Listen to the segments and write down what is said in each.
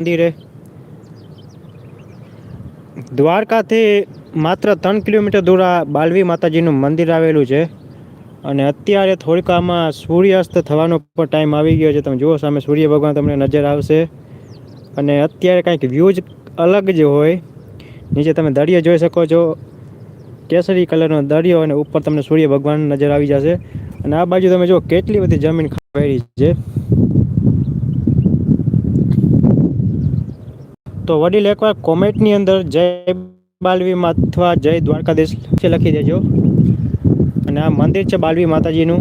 મંદિરે. દ્વારકાથી માત્ર ત્રણ કિલોમીટર દૂર આ બાલવી માતાજીનું મંદિર આવેલું છે. અને અત્યારે થોડીક સૂર્યાસ્ત થવાનો પણ ટાઈમ આવી ગયો છે. તમે જુઓ સામે સૂર્ય ભગવાન તમને નજર આવશે. અને અત્યારે કાંઈક વ્યૂ જ અલગ જ હોય. નીચે તમે દરિયો જોઈ શકો છો. કેસરી કલરનો દરિયો અને ઉપર તમને સૂર્ય ભગવાન નજર આવી જશે. અને આ બાજુ તમે જો કેટલી બધી જમીન ખાવેલી છે. તો વડીલ એકવાર કોમેન્ટની અંદર જય બાલવીમાં અથવા જય દ્વારકાધીશ લખી દેજો. અને આ મંદિર છે બાલવી માતાજીનું.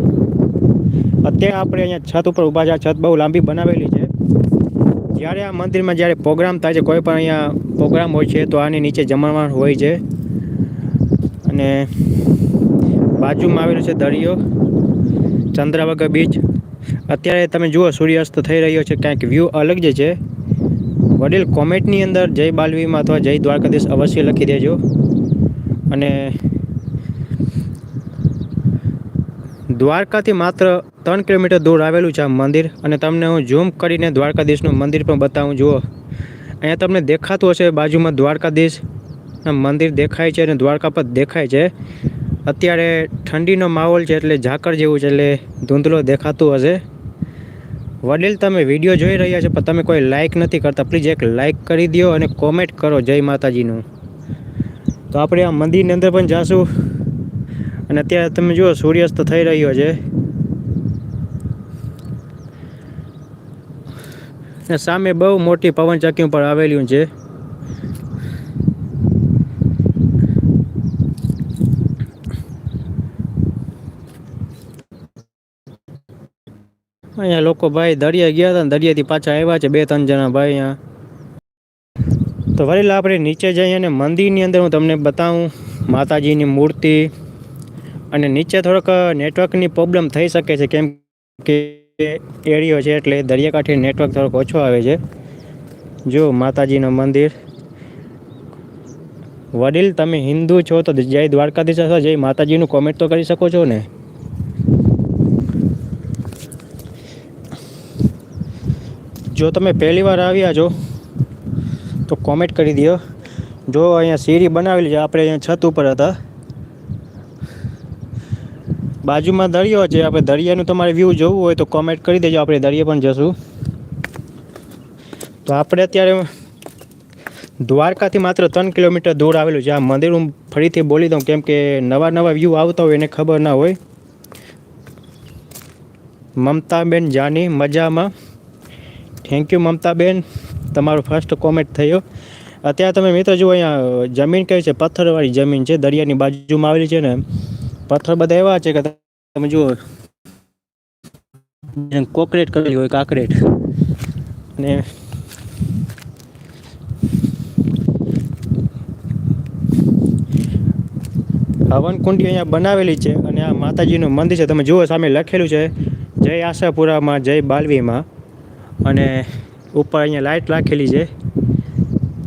અત્યારે આપણે અહીંયા છત ઉપર ઊભા છે. છત બહુ લાંબી બનાવેલી છે. જ્યારે આ મંદિરમાં જ્યારે પ્રોગ્રામ થાય છે, કોઈ પણ અહીંયા પ્રોગ્રામ હોય છે, તો આની નીચે જમણવાર હોય છે. અને બાજુમાં આવેલું છે દરિયો, ચંદ્રવગર બીચ. અત્યારે તમે જુઓ, સૂર્યાસ્ત થઈ રહ્યો છે. ક્યાંક વ્યૂ અલગ જ છે. વડીલ કોમેન્ટની અંદર જય બાલવીમાં અથવા જય દ્વારકાધીશ અવશ્ય લખી દેજો. અને દ્વારકાથી માત્ર ત્રણ કિલોમીટર દૂર આવેલું છે આ મંદિર. અને તમને હું ઝૂમ કરીને દ્વારકાધીશનું મંદિર પણ બતાવું. જુઓ. અહીંયા તમને દેખાતું હશે બાજુમાં દ્વારકાધીશ. મંદિર દેખાય છે અને દ્વારકા પર દેખાય છે. અત્યારે ઠંડીનો માહોલ છે એટલે ઝાકળ જેવું છે એટલે ધૂંધલો દેખાતું હશે. વડીલ, તમે વીડિયો જોઈ રહ્યા છો, પણ તમે કોઈ લાઈક નથી કરતા. પ્લીઝ એક લાઈક કરી દો અને કોમેન્ટ કરો જય માતાજીનું. તો આપણે આ મંદિરની અંદર પણ જાશું. અને અત્યારે તમે જુઓ, સૂર્યાસ્ત થઈ રહ્યો છે. અને સામે બહુ મોટી પવનચક્કી ઉપર આવેલું છે. અહીંયા લોકો ભાઈ દરિયા ગયા હતા દરિયાથી પાછા આવ્યા છે, બે ત્રણ જણા ભાઈ અહીંયા. તો વરીલા આપણે નીચે જઈએ અને મંદિરની અંદર હું તમને બતાવું માતાજીની મૂર્તિ. અને નીચે થોડોક નેટવર્કની પ્રોબ્લેમ થઈ શકે છે, કેમ કે એરિયો છે એટલે દરિયાકાંઠે નેટવર્ક થોડોક ઓછો આવે છે. જો માતાજીનું મંદિર. વડીલ, તમે હિન્દુ છો તો જય દ્વારકાધીશ અથવા જય માતાજીનું કોમેન્ટ તો કરી શકો છો ને? જો તમે પહેલી વાર આવ્યા છો, તો કોમેન્ટ કરી દો જો અહીંયા સીડી બનાવેલી છે, આપણે અહીંયા છત ઉપર હતા. બાજુમાં દરિયો છે, આપણે દરિયાનું તમારે વ્યૂ જોવું હોય તો કોમેન્ટ કરી દેજો, આપણે દરિયા પણ જશું. તો આપણે અત્યારે દ્વારકાથી માત્ર ત્રણ કિલોમીટર દૂર આવેલું છે. આ મંદિર હું ફરીથી બોલી દઉં, કેમ કે નવા નવા વ્યૂ આવતા હોય, એને ખબર ના હોય. મમતાબેન જાની, મજામાં. Thank you Mamtaben. તમારો ફર્સ્ટ કોમેન્ટ થયો. અત્યારે તમે મિત્રો જુઓ અહીંયા જમીન કઈ છે? પથ્થરવાળી જમીન છે, દરિયાની બાજુમાં આવેલી છે ને, પથ્થર બધા એવા છે કે તમે જુઓ કોકરેટ કરેલી હોય, કાકરેટ. ને હવન કુંડી અહીંયા બનાવેલી છે અને આ માતાજીનું મંદિર છે. તમે જુઓ, સામે લખેલું છે, જય આશાપુરામાં, જય બાલવીમાં. અને ઉપર અહીંયા લાઇટ રાખેલી છે.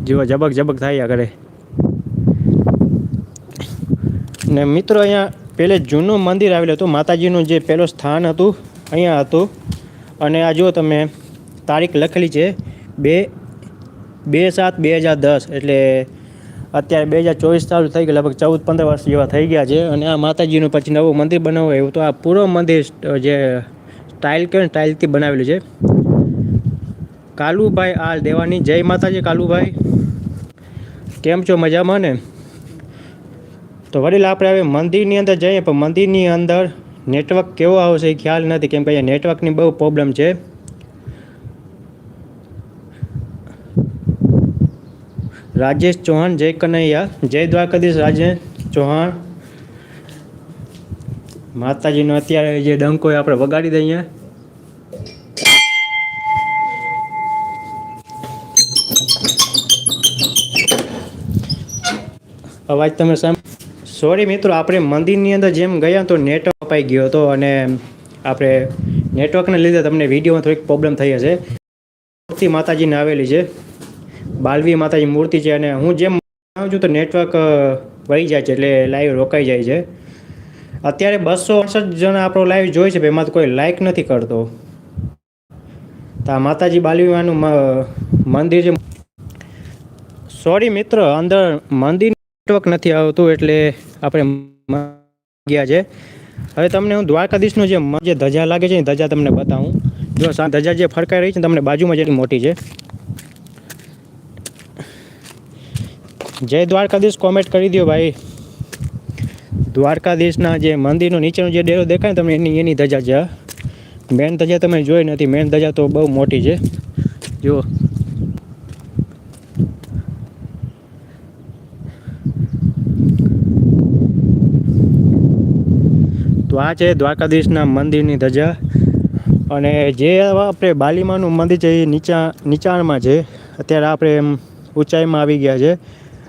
જેવા ઝબક ઝબક થાય કરે ને મિત્રો અહીંયા પહેલે જૂનું મંદિર આવેલું હતું. માતાજીનું જે પહેલું સ્થાન હતું, અહીંયા હતું. અને આ જુઓ તમે, તારીખ લખેલી છે. બે બે સાત બે હજાર દસ. એટલે અત્યારે બે હજાર ચોવીસ ચાલુ થઈ ગયું લગભગ ચૌદ પંદર વર્ષ જેવા થઈ ગયા છે. અને આ માતાજીનું પછી નવું મંદિર બનાવવું એવું તો આ પૂરો મંદિર જે સ્ટાઇલ કે સ્ટાઇલથી બનાવેલું છે. કાલુભાઈ આ દેવાની. જય માતાજી કાલુભાઈ. કેમ છો? મજામાં ને? તો વડીલ, આપણે હવે મંદિરની અંદર જઈએ, પણ મંદિરની અંદર નેટવર્ક કેવો આવશે એ ખ્યાલ નથી, કેમ કે અહીંયા નેટવર્કની બહુ પ્રોબ્લેમ છે. રાજેશ ચૌહાણ, જય કનૈયા. જય દ્વારકાધીશ રાજેશ ચૌહાણ. માતાજીનો અત્યારે જે ડંકો આપણે વગાડી દઈએ. અવાજ તમે સામ સોરી મિત્રો, આપણે મંદિરની અંદર જેમ ગયા તો નેટવર્ક અપાઈ ગયો હતો અને આપણે નેટવર્કને લીધે તમને વિડીયોમાં થોડીક પ્રોબ્લેમ થઈ હશે. મૂર્તિ માતાજીને આવેલી છે. બાલવી માતાજી મૂર્તિ છે અને હું જેમ આવું છું તો નેટવર્ક વહી જાય છે એટલે લાઈવ રોકાઈ જાય છે. અત્યારે બસો અડસઠ જણા આપણો લાઈવ જોઈ છે એમાં તો કોઈ લાઈક નથી કરતો. તો માતાજી બાલવીમાનું મ- મંદિર છે. સોરી મિત્ર, અંદર મંદિર નેટવર્ક નથી આવતું એટલે આપણે ગયા છે. હવે તમને હું દ્વારકાધીશનું જે જે ધજા લાગે છે ધજા તમને બતાવું. જો ધજા જે ફરકાઈ રહી છે તમને બાજુમાં જેટલી મોટી છે. જય દ્વારકાધીશ કોમેન્ટ કરી દો ભાઈ. દ્વારકાધીશના જે મંદિરનો નીચેનો જે ડેરો દેખાય તમને એની એની ધજા છે. મેન ધજા તમે જોઈ નથી, મેન ધજા તો બહુ મોટી છે. જુઓ તો આ છે દ્વારકાધીશના મંદિરની ધજા. અને જે આપણે બાલીમાનું મંદિર છે એ નીચા નીચાણમાં છે. અત્યારે આપણે એમ ઊંચાઈમાં આવી ગયા છે.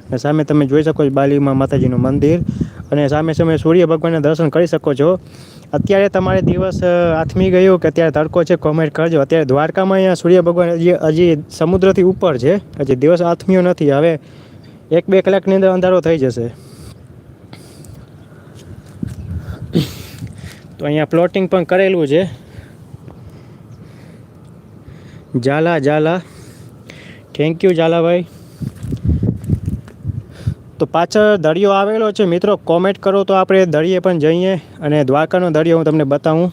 અને સામે તમે જોઈ શકો છો બાલીમાં માતાજીનું મંદિર. અને સામે સામે સૂર્ય ભગવાનના દર્શન કરી શકો છો. અત્યારે તમારે દિવસ આથમી ગયો કે અત્યારે તડકો છે કોમેન્ટ કરજો. અત્યારે દ્વારકામાં અહીંયા સૂર્ય ભગવાન હજી હજી સમુદ્રથી ઉપર છે. હજી દિવસ આથમ્યો નથી. હવે એક બે કલાકની અંદર અંધારો થઈ જશે. તો અહીંયા પ્લોટિંગ પણ કરેલું છે. Jhala Jhala. Thank you Jhalabhai. તો પાછળ દરિયો આવેલો છે. મિત્રો કોમેન્ટ કરો તો આપણે દરિયે પણ જઈએ અને દ્વારકાનો દરિયો હું તમને બતાવું.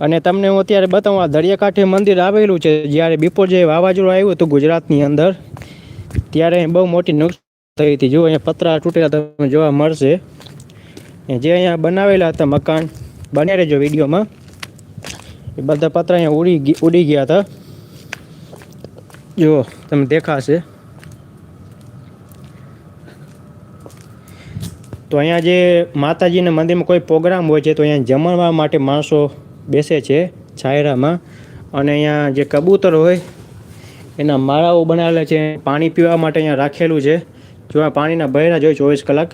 અને તમને હું અત્યારે બતાવું, આ દરિયાકાંઠે મંદિર આવેલું છે. જ્યારે બિફોર જે વાવાઝોડું આવ્યું હતું ગુજરાતની અંદર, ત્યારે બહુ મોટી નુકસાન થઈ હતી. જો અહીંયા પતરા તૂટેલા તમને જોવા મળશે. જે અહીંયા બનાવેલા હતા મકાન, બન્યા રહેજો વિડીયોમાં. એ બધા પતરા અહીંયા ઉડી ઉડી ગયા હતા. જુઓ તમે દેખાશે. તો અહીંયા જે માતાજીના મંદિરમાં કોઈ પ્રોગ્રામ હોય છે, તો અહીંયા જમણવા માટે માણસો બેસે છે છાયરામાં. અને અહીંયા જે કબૂતર હોય, એના માળાઓ બનાવેલા છે, પાણી પીવા માટે અહીંયા રાખેલું છે. જો આ પાણીના ભરેલા જ હોય ચોવીસ કલાક.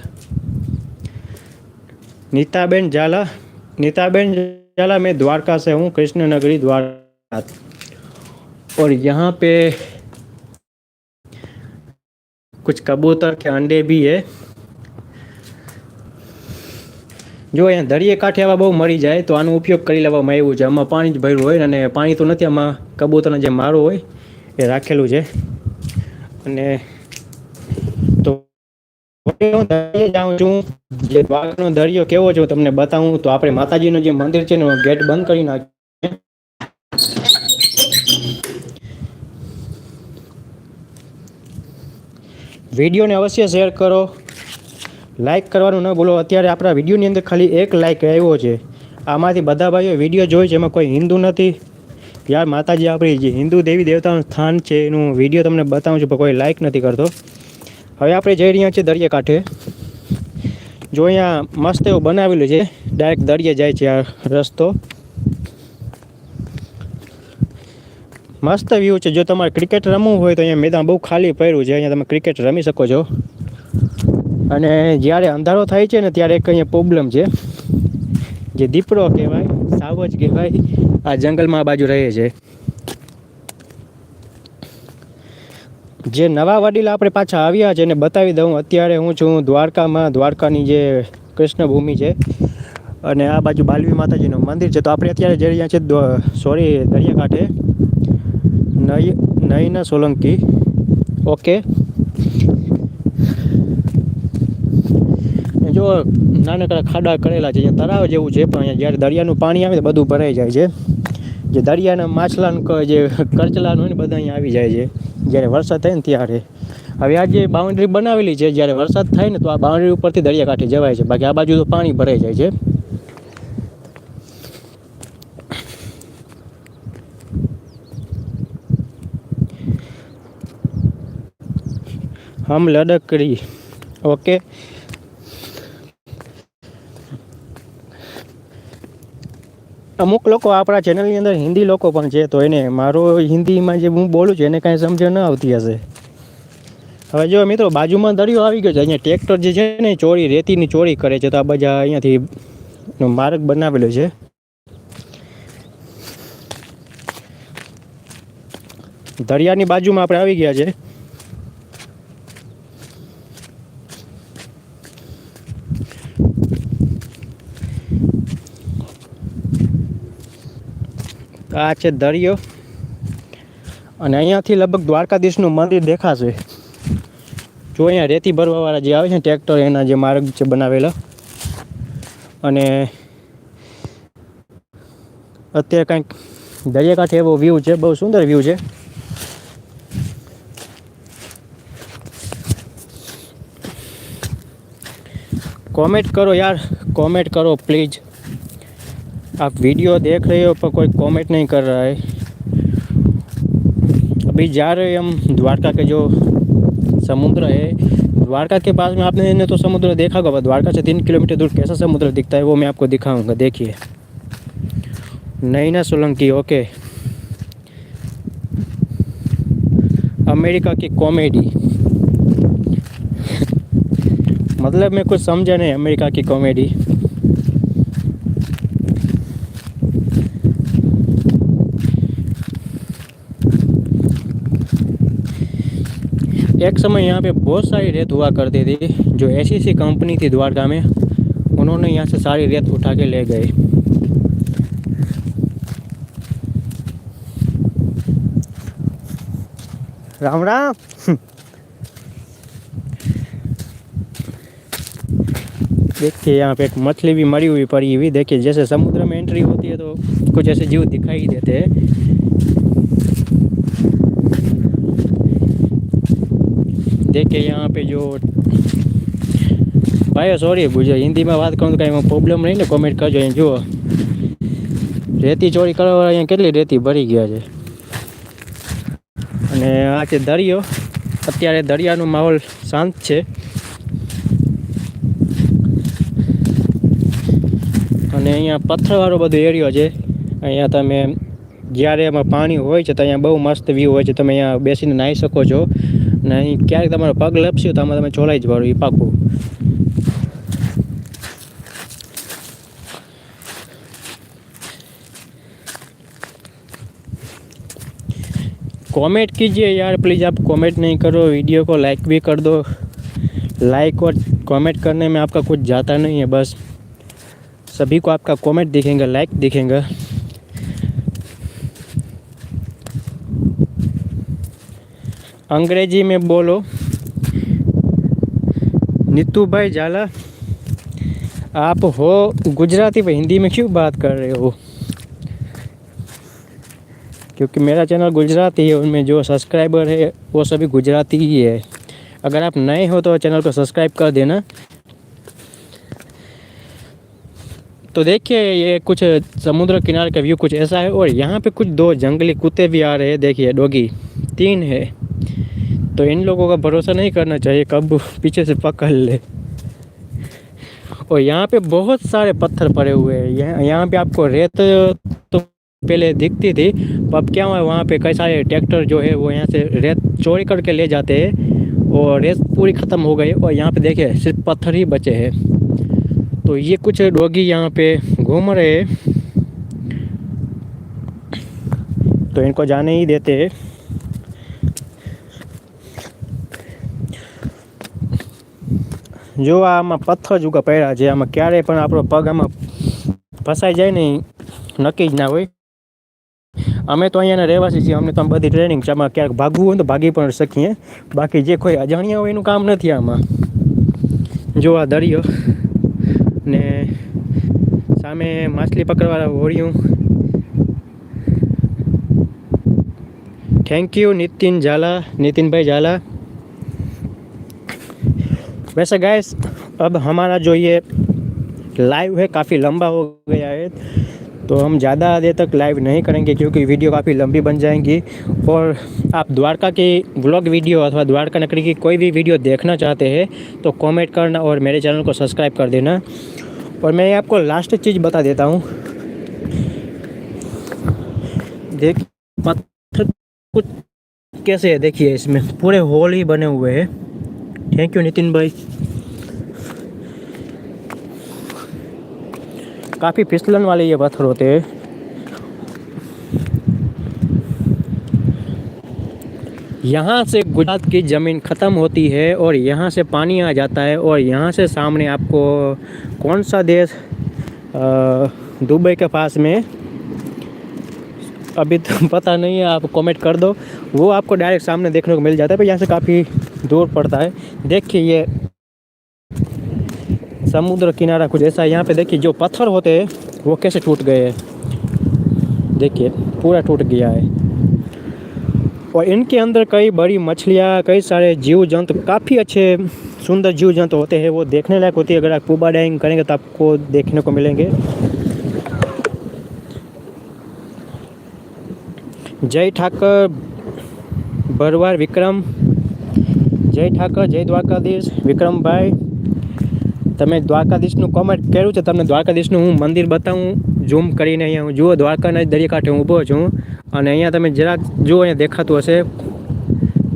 नीताबेन झाला नीताबेन झाला मैं द्वारका से हूँ कृष्ण नगरी द्वारका और यहाँ पे कुछ कबूतर के अंडे भी है જો અહીંયા દરિયે કાંઠે આવા બહુ મળી જાય તો આનો ઉપયોગ કરી લેવામાં આવ્યું છે આમાં પાણી જ ભર્યું હોય અને પાણી તો નથી આમાં કબૂતરનો જે માળો હોય એ રાખેલું છે અને તો હવે જાઉં છું. જે દ્વારકાનો દરિયો કેવો છે તમને બતાવું. તો આપણે માતાજીનું જે મંદિર છે એનો ગેટ બંધ કરી નાખીએ વિડીયોને અવશ્ય શેર કરો. લાઈક કરવાનું ન ભૂલો. અત્યારે આપણા વિડીયોની અંદર ખાલી એક લાઈક આવ્યો છે. આમાંથી બધા ભાઈઓ વીડિયો જોઈ છે, એમાં કોઈ હિન્દુ નથી. યાર, માતાજી આપણી જે હિન્દુ દેવી દેવતાનું સ્થાન છે, એનું વીડિયો તમને બતાવું છું, પણ કોઈ લાઈક નથી કરતો. હવે આપણે જઈ રહ્યા છીએ દરિયાકાંઠે જો અહીંયા મસ્ત એવું બનાવેલું છે ડાયરેક્ટ દરિયે જાય છે આ રસ્તો. મસ્ત વ્યૂ છે. જો તમારે ક્રિકેટ રમવું હોય તો અહીંયા મેદાન બહુ ખાલી પડ્યું છે. અહીંયા તમે ક્રિકેટ રમી શકો છો. અને જ્યારે અંધારો થાય છે ને ત્યારે એક અહીંયા પ્રોબ્લેમ છે. જે દીપડો કહેવાય, સાવજ કહેવાય, આ જંગલમાં આ બાજુ રહે છે. જે નવા વડીલ આપણે પાછા આવ્યા છે એને બતાવી દઉં. અત્યારે હું છું દ્વારકામાં. દ્વારકાની જે કૃષ્ણભૂમિ છે અને આ બાજુ બાલવી માતાજીનું મંદિર છે. તો આપણે અત્યારે જઈ રહ્યા છીએ સોરી દરિયાકાંઠે. નય નયના સોલંકી. ઓકે. જો નાનકડા ખાડા કરેલા છે તળાવ જેવું છે, પણ અહીંયા જ્યારે દરિયાનું પાણી આવે તો બધું ભરાઈ જાય છે. જે દરિયાના માછલાનું જે કરચલાનું હોય ને બધા અહીંયા આવી જાય છે. જ્યારે વરસાદ થાય ને ત્યારે. હવે આ જે બાઉન્ડ્રી બનાવેલી છે, જ્યારે વરસાદ થાય ને તો આ બાઉન્ડ્રી ઉપરથી દરિયાકાંઠે જવાય છે. બાકી આ બાજુ તો પાણી ભરાઈ જાય છે. હમ લડકડી. ઓકે. અમુક લોકો આપણા ચેનલની અંદર હિન્દી લોકો પણ છે, તો એને મારો હિન્દીમાં જે હું બોલું છું એને કાંઈ સમજણ ન આવતી હશે. હવે જો મિત્રો, બાજુમાં દરિયો આવી ગયો છે, અહીંયા ટ્રેક્ટર જે છે ને ચોરી, રેતીની ચોરી કરે છે, તો આ બધા અહીંયાથી માર્ગ બનાવેલો છે. દરિયાની બાજુમાં આપણે આવી ગયા છે. તો આ છે દરિયો. અને અહીંયાથી લગભગ દ્વારકાધીશનું મંદિર દેખાશે. જો અહીંયા રેતી ભરવાવાળા જે આવે છે ટ્રેક્ટર, એના જે માર્ગ છે બનાવેલા. અને અત્યારે કંઈક દરિયાકાંઠે એવો વ્યૂ છે, બહુ સુંદર વ્યૂ છે. કોમેન્ટ કરો યાર. કોમેન્ટ કરો પ્લીઝ आप वीडियो देख रहे हो, पर कोई कमेंट नहीं कर रहा है। अभी जा रहे हम द्वारका के जो समुद्र है। द्वारका के पास में आपने, ने तो समुद्र देखा होगा द्वारका से तीन किलोमीटर दूर कैसा समुद्र दिखता है, वो मैं आपको दिखाऊँगा। देखिए। नैना सोलंकी, ओके। अमेरिका की कॉमेडी। मतलब मैं कुछ समझा नहीं, अमेरिका की कॉमेडी। एक समय यहाँ पे बहुत सारी रेत हुआ करती थी जो ऐसी सी कंपनी थी द्वारका में उन्होंने यहाँ से सारी रेत उठा के ले गए। राम राम। देखिए यहाँ पे एक मछली भी मरी हुई पड़ी हुई देखिए जैसे समुद्र में एंट्री होती है तो कुछ ऐसे जीव दिखाई देते हैं। देखिए यहाँ पे जो ભાઈઓ સોરી ગુજર હિન્દીમાં વાત કરું તો કાંઈ પ્રોબ્લેમ નહીં ને કોમેન્ટ કરજો અહીં જુઓ રેતી ચોરી કરવા અહીંયા કેટલી રેતી ભરી ગયા છે અને આ છે દરિયો અત્યારે દરિયાનો માહોલ શાંત છે અને અહીંયા પથ્થરવાળો બધો એરિયો છે અહીંયા તમે જ્યારે એમાં પાણી હોય છે તો અહીંયા બહુ મસ્ત વ્યૂ હોય છે તમે અહીંયા બેસીને નાહી શકો છો અને અહીં ક્યારેક તમારો પગ લપસ્યો તો આમાં તમે ચોલાઈ જ વાળો એ પાકું कमेंट कीजिए यार प्लीज़ आप कमेंट नहीं करो वीडियो को लाइक भी कर दो लाइक और कमेंट करने में आपका कुछ जाता नहीं है बस सभी को आपका कमेंट दिखेंगे लाइक दिखेंगे अंग्रेज़ी में बोलो। नीतू भाई झाला आप हो गुजराती में हिंदी में क्यों बात कर रहे हो? क्योंकि मेरा चैनल गुजराती है, उनमें जो सब्सक्राइबर है, वो सभी गुजराती ही है। अगर आप नए हो तो चैनल को सब्सक्राइब कर देना। तो देखिए, ये कुछ समुद्र किनारे का व्यू कुछ ऐसा है, और यहाँ पे कुछ दो जंगली कुत्ते भी आ रहे हैं। देखिए, डोगी, तीन है। तो इन लोगों का भरोसा नहीं करना चाहिए, कब पीछे से पकड़ ले। और यहाँ पे बहुत सारे पत्थर पड़े हुए हैं। यहाँ यहाँ पे आपको रेत तो पहले दिखती थी अब क्या हुआ, वहाँ पे कई सारे ट्रैक्टर जो है, वो यहाँ से रेत चोरी करके ले जाते हैं, और रेत पूरी ख़त्म हो गई, और यहाँ पे देखिए, सिर्फ़ पत्थर ही बचे हैं। तो ये कुछ डॉगी यहाँ पे घूम रहे हैं। तो इनको जाने ही देते हैं। જો આમાં પથ્થર જ ઉગા પડ્યા છે, આમાં ક્યારેય પણ આપણો પગ આમાં ફસાઈ જાય નહીં, નક્કી જ ના હોય. અમે તો અહીંયાના રહેવાસી છીએ, અમને તો બધી ટ્રેનિંગ છે, આમાં ક્યારેક ભાગવું હોય તો ભાગી પણ શકીએ. બાકી જે કોઈ અજાણ્યા હોય એનું કામ નથી આમાં. જો આ દરિયો ને સામે માછલી પકડવાળા હોળિયું થેન્ક યુ નીતિન ઝાલા, નીતિનભાઈ ઝાલા. वैसे गैस अब हमारा जो ये लाइव है काफ़ी लंबा हो गया है तो हम ज़्यादा देर तक लाइव नहीं करेंगे क्योंकि वीडियो काफ़ी लंबी बन जाएँगी। और आप द्वारका की व्लॉग वीडियो अथवा द्वारका नगरी की कोई भी वीडियो देखना चाहते हैं तो कमेंट करना और मेरे चैनल को सब्सक्राइब कर देना। और मैं आपको लास्ट चीज़ बता देता हूँ। देख पत्थर कुछ कैसे है? देखिए, इसमें पूरे होल ही बने हुए हैं। थैंक यू नितिन भाई काफ़ी फिसलन वाले ये पत्थर होते हैं। यहाँ से गुजरात की ज़मीन ख़त्म होती है और यहाँ से पानी आ जाता है और यहाँ से सामने आपको कौन सा देश दुबई के पास में, अभी तो पता नहीं है, आप कमेंट कर दो। वो आपको डायरेक्ट सामने देखने को मिल जाता है, पर यहाँ से काफ़ी दूर पड़ता है। देखिए ये समुद्र किनारा कुछ ऐसा है। यहाँ पे देखिए जो पत्थर होते हैं, वो कैसे टूट गए हैं। देखिए, पूरा टूट गया है। और इनके अंदर कई बड़ी मछलियाँ, कई सारे जीव जंतु काफ़ी अच्छे सुंदर जीव जंतु होते हैं। वो देखने लायक होती है। अगर आप पूबा डाइंग करेंगे तो आपको देखने को मिलेंगे। जय ठाकर बरवार विक्रम। જય ઠાકર, જય દ્વારકાધીશ, વિક્રમભાઈ. તમે દ્વારકાધીશનું કોમેન્ટ કર્યું છે, તમને દ્વારકાધીશનું હું મંદિર બતાવું. ઝૂમ કરીને અહીંયા હું જુઓ, દ્વારકાના દરિયાકાંઠે હું ઊભો છું. અને અહીંયા તમે જરાક જુઓ, અહીંયા દેખાતું હશે.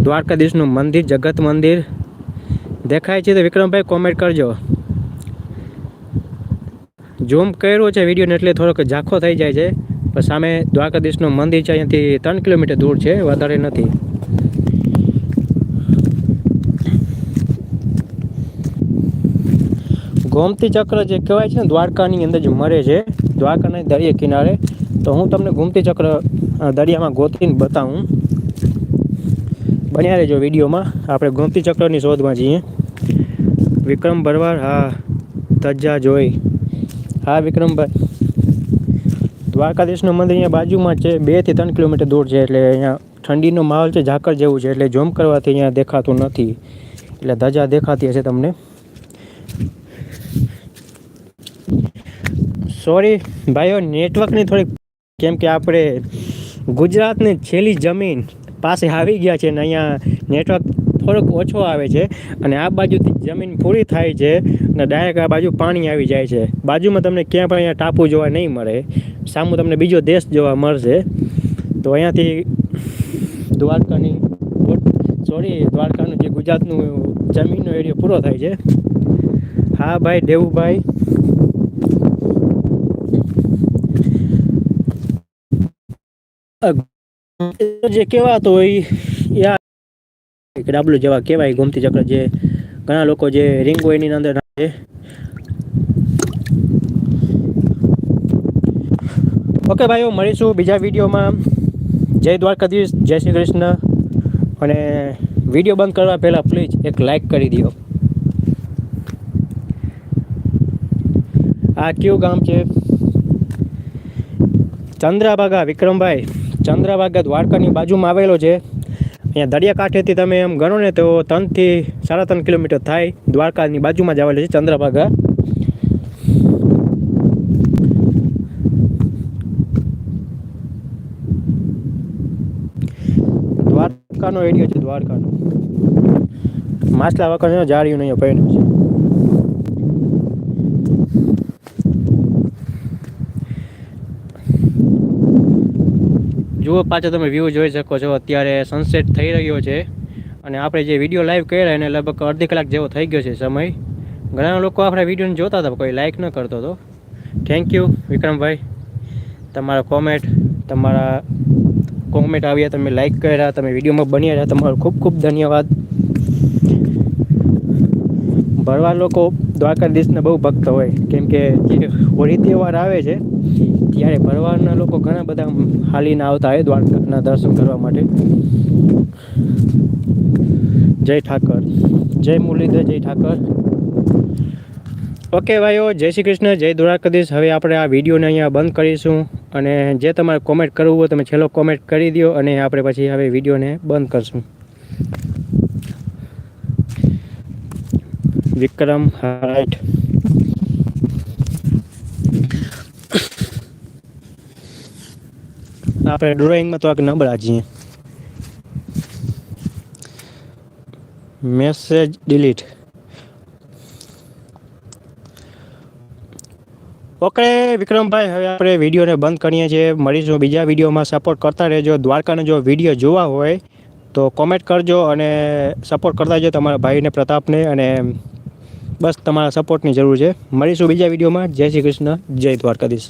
દ્વારકાધીશનું મંદિર, જગત મંદિર. દેખાય છે તો વિક્રમભાઈ કોમેન્ટ કરજો. ઝૂમ કર્યો છે વિડીયોને એટલે થોડોક ઝાંખો થઈ જાય છે. પણ સામે દ્વારકાધીશનું મંદિર છે, અહીંયાથી ત્રણ કિલોમીટર દૂર છે, વધારે નથી. ગોમતી ચક્ર જે કહેવાય છે ને, દ્વારકાની અંદર જ મરે છે, દ્વારકાના દરિયા કિનારે, તો હું તમને ગોમતી ચક્ર દરિયામાં ગોતીને બતાવું. બન્યા રહેજો વિડીયોમાં. આપણે ગોમતી ચક્રની શોધમાં જઈએ વિક્રમ ભરવાડ હા, ધજા જોઈ. હા વિક્રમભાઈ દ્વારકાધીશનું મંદિર અહીંયા બાજુમાં છે. બેથી ત્રણ કિલોમીટર દૂર છે એટલે અહીંયા ઠંડીનો માહોલ છે, ઝાકળ જેવું છે એટલે જોમ કરવાથી અહીંયા દેખાતું નથી. એટલે ધજા દેખાતી હશે તમને. સોરી ભાઈઓ નેટવર્કની થોડીક કેમ કે આપણે ગુજરાતની છેલ્લી જમીન પાસે આવી ગયા છે અને અહીંયા નેટવર્ક થોડોક ઓછો આવે છે અને આ બાજુથી જમીન પૂરી થાય છે અને ડાયરેક્ટ આ બાજુ પાણી આવી જાય છે. બાજુમાં તમને ક્યાં પણ અહીંયા ટાપુ જોવા નહીં મળે. સામું તમને બીજો દેશ જોવા મળશે. તો અહીંયાથી દ્વારકાની સોરી દ્વારકાનું જે ગુજરાતનું જમીનનો એરિયો પૂરો થાય છે. હા ભાઈ, દેવુભાઈ. જે કહેવાતો હોય યા ડાબલું જેવા કહેવાય ગોમતી ચક્ર જે ઘણા લોકો જે રિંગ હોય એની અંદર નાખે ઓકે ભાઈઓ, મળીશું બીજા વિડીયોમાં. જય દ્વારકાધીશ જય શ્રી કૃષ્ણ. અને વીડિયો બંધ કરવા પહેલાં પ્લીઝ એક લાઈક કરી દો આ કયું ગામ છે? ચંદ્રાભાગા વિક્રમભાઈ. ચંદ્રાભાગા દ્વારકાની બાજુમાં આવેલો છે. અહીંયા દરિયાકાંઠેથી તમે એમ ગણો ને તો ત્રણથી સાડા ત્રણ કિલોમીટર થાય દ્વારકાની બાજુમાં જ આવેલો છે ચંદ્રભાગા દ્વારકાનો એરિયો છે દ્વારકાનો. માછલા વગર જાળ્યું નહીં પહેર્યું છે. જુઓ, પાછો તમે વ્યૂ જોઈ શકો છો. અત્યારે સનસેટ થઈ રહ્યો છે અને આપણે જે વીડિયો લાઈવ કર્યા એને લગભગ અડધી કલાક જેવો થઈ ગયો છે સમય. ઘણા લોકો આપણા વિડીયોને જોતા હતા કોઈ લાઈક ન કરતો હતો. Thank you Vikrambhai. તમારા કોમેન્ટ તમારા કોમેન્ટ આવ્યા, તમે લાઈક કર્યા, તમે વિડીયોમાં બન્યા રહ્યા. તમારો ખૂબ ખૂબ ધન્યવાદ. ભરવા લોકો દ્વારકાધીશના બહુ ભક્ત હોય. કેમ કે જે હોળી તહેવાર આવે છે ત્યારે ભરવાડના લોકો ઘણા બધા હાલીને આવતા હોય દ્વારકાના દર્શન કરવા માટે. જય ઠાકર. જય મુરલીધર, જય ઠાકર. ઓકે ભાઈઓ, જય શ્રી કૃષ્ણ, જય દ્વારકાધીશ. હવે આપણે આ વિડીયોને અહીંયા બંધ કરીશું અને જે તમારે કોમેન્ટ કરવું હોય તમે છેલ્લો કોમેન્ટ કરી દો અને આપણે પછી હવે વિડીયોને બંધ કરશું. વિક્રમ રાઈટ આપણે ડ્રોઈંગમાં તો આ નબળા છીએ મેસેજ ડિલીટ ઓકે વિક્રમભાઈ, હવે આપણે વિડીયોને બંધ કરીએ છીએ. મળીશું બીજા વિડીયોમાં. સપોર્ટ કરતા રહેજો. દ્વારકાને જો વીડિયો જોવા હોય, તો કોમેન્ટ કરજો અને સપોર્ટ કરતા જજો તમારા ભાઈને, પ્રતાપને અને બસ તમારા સપોર્ટની જરૂર છે. મળીશું બીજા વિડીયોમાં. જય શ્રી કૃષ્ણ. જય દ્વારકાધીશ.